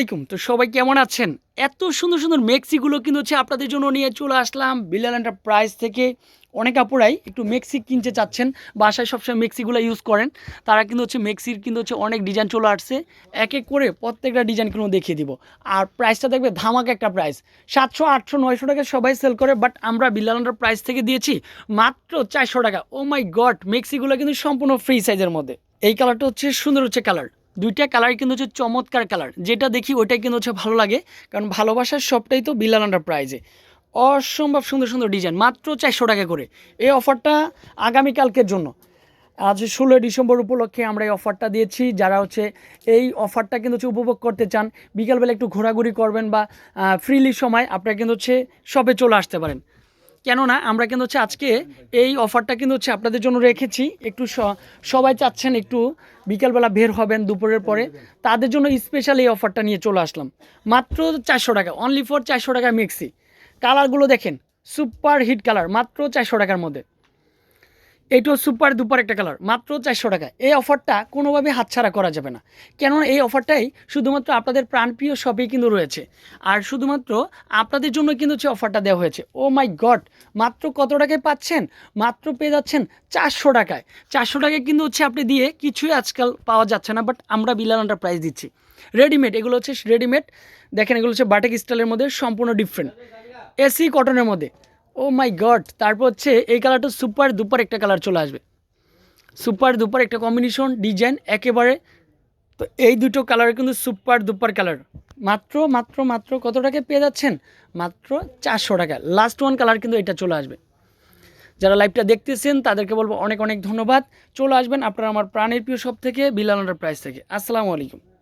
আসসালামাইকুম তো সবাই কেমন আছেন? এত সুন্দর সুন্দর মেক্সিগুলো কিন্তু হচ্ছে আপনাদের জন্য নিয়ে চলে আসলাম বিলাল প্রাইস থেকে। অনেক আপুরাই একটু মেক্সি কিনতে চাচ্ছেন, বাসায় সবসময় মেক্সিগুলো ইউজ করেন। তারা কিন্তু হচ্ছে মেক্সির কিন্তু হচ্ছে অনেক ডিজাইন চলে আসছে। এক এক করে প্রত্যেকটা ডিজাইন কিন্তু দেখিয়ে দিব। আর প্রাইসটা দেখবে ধামাকা একটা প্রাইস সাতশো, আটশো, নয়শো টাকা সবাই সেল করে বাট আমরা বিলাল প্রাইস থেকে দিয়েছি মাত্র চারশো টাকা। ও মাই গড মেক্সিগুলো কিন্তু সম্পূর্ণ ফ্রি সাইজের মধ্যে। এই কালারটা হচ্ছে সুন্দর হচ্ছে কালার দুইটা কালার কিন্তু হচ্ছে চমৎকার কালার যেটা দেখি ওইটাই কিন্তু হচ্ছে ভালো লাগে, কারণ ভালোবাসার সবটাই তো বিলাল আন্ডার প্রাইজে অসম্ভব সুন্দর সুন্দর ডিজাইন মাত্র চারশো টাকা করে। এই অফারটা আগামীকালকের জন্য। আজ ষোলোই ডিসেম্বর উপলক্ষে আমরা এই অফারটা দিয়েছি। যারা হচ্ছে এই অফারটা কিন্তু হচ্ছে উপভোগ করতে চান, বিকালবেলা একটু ঘোরাঘুরি করবেন বা ফ্রিলি সময় আপনারা কিন্তু হচ্ছে শপে চলে আসতে পারেন। কেননা আমরা কিন্তু হচ্ছে আজকে এই অফারটা কিন্তু হচ্ছে আপনাদের জন্য রেখেছি। একটু সবাই চাচ্ছেন একটু বিকালবেলা বের হবেন, দুপুরের পরে। তাদের জন্য স্পেশাল এই অফারটা নিয়ে চলে আসলাম। মাত্র চারশো টাকা অনলি ফর চারশো টাকা মিক্সি। কালারগুলো দেখেন সুপার হিট কালার মাত্র চারশো টাকার মধ্যে। এইটাও সুপার দুপার একটা কালার মাত্র চারশো টাকা। এই অফারটা কোনোভাবে হাতছাড়া করা যাবে না। কেননা এই অফারটাই শুধুমাত্র আপনাদের প্রাণপ্রিয় শপেই কিন্তু রয়েছে। আর শুধুমাত্র আপনাদের জন্য কিন্তু হচ্ছে অফারটা দেওয়া হয়েছে। ও মাই গড মাত্র কত টাকায় পাচ্ছেন? মাত্র পেয়ে যাচ্ছেন চারশো টাকায়। চারশো টাকায় কিন্তু হচ্ছে আপনি দিয়ে কিছুই আজকাল পাওয়া যাচ্ছে না বাট আমরা বিলাল প্রাইস দিচ্ছি। রেডিমেড এগুলো হচ্ছে রেডিমেড দেখেন, এগুলো হচ্ছে বাটেক স্টাইলের মধ্যে সম্পূর্ণ ডিফারেন্ট এসি কটনের মধ্যে। ও মাই গড তারপর হচ্ছে এই কালারটা সুপার দুপার একটা কালার চলে আসবে। সুপার দুপার একটা কম্বিনেশন ডিজাইন একেবারে। তো এই দুটো কালার কিন্তু সুপার দুপার কালার মাত্র মাত্র মাত্র কত টাকায় পেয়ে যাচ্ছেন? মাত্র চারশো টাকা। লাস্ট ওয়ান কালার কিন্তু এটা চলে আসবে। যারা লাইভটা দেখতেছেন, তাদেরকে বলব অনেক অনেক ধন্যবাদ। চলে আসবেন আপনারা, আমার প্রাণের প্রিয় সব থেকে বিলানোর প্রাইস থেকে। আসসালামু আলাইকুম।